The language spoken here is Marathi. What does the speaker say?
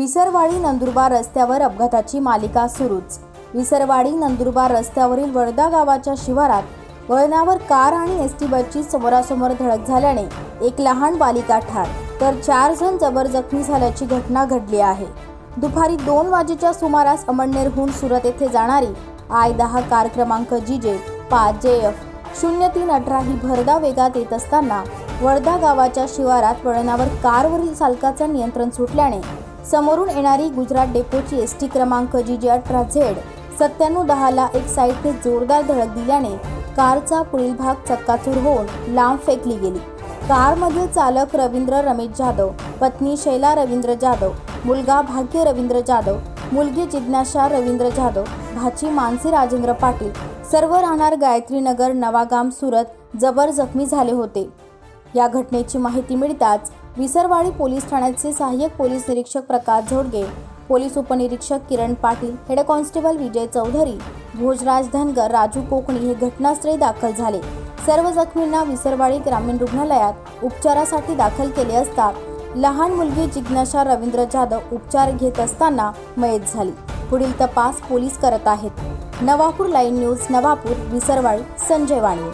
विसरवाडी नंदुरबार रस्त्यावर अपघाताची मालिका सुरूच. विसरवाडी नंदुरबार रस्त्यावरील वडदा गावाच्या शिवारात वळणावर कार आणि एस टी बसची समोरासमोर धडक झाल्याने एक लहान बालिका ठार तर चार जण जबर जखमी झाल्याची घटना घडली आहे. दुपारी दोन वाजेच्या सुमारास अमळनेरहून सुरत येथे जाणारी आय दहा कार क्रमांक जी जे पाच जे एफ शून्य तीन अठरा ही भरदा वेगात येत असताना वडदा गावाच्या शिवारात वळणावर कारवरील चालकाचं नियंत्रण सुटल्याने समोरून येणारी गुजरात डेपोची एस टी क्रमांक जी जे अठरा झेड सत्त्याण्णव दहाला एक साईडने जोरदार धडक दिल्याने कारचा पुढील भाग चक्काचूर होऊन लांब फेकली गेली. कारमधील चालक रवींद्र रमेश जाधव पत्नी शैला रवींद्र जाधव मुलगा भाग्य रवींद्र जाधव मुलगी जिज्ञासा रवींद्र जाधव भाची मानसी राजेंद्र पाटील सर्व राहणार गायत्रीनगर नवागाम सुरत जबर जखमी झाले होते. या घटनेची माहिती मिळताच विसरवाडी पोलीस ठाण्याचे सहाय्यक पोलीस निरीक्षक प्रकाश झोडगे पोलीस उपनिरीक्षक किरण पाटील हेड कॉन्स्टेबल विजय चौधरी भोजराज धनगर राजू कोकणी हे घटनास्थळी दाखल झाले. सर्व जखमींना विसरवाडी ग्रामीण रुग्णालयात उपचारासाठी दाखल केले असता लहान मुलगी जिज्ञासा रवींद्र जाधव उपचार घेत असताना मयत झाली. पुढील तपास पोलीस करत आहेत. Navapur line news Navapur Visarwadi Sanjay Wani.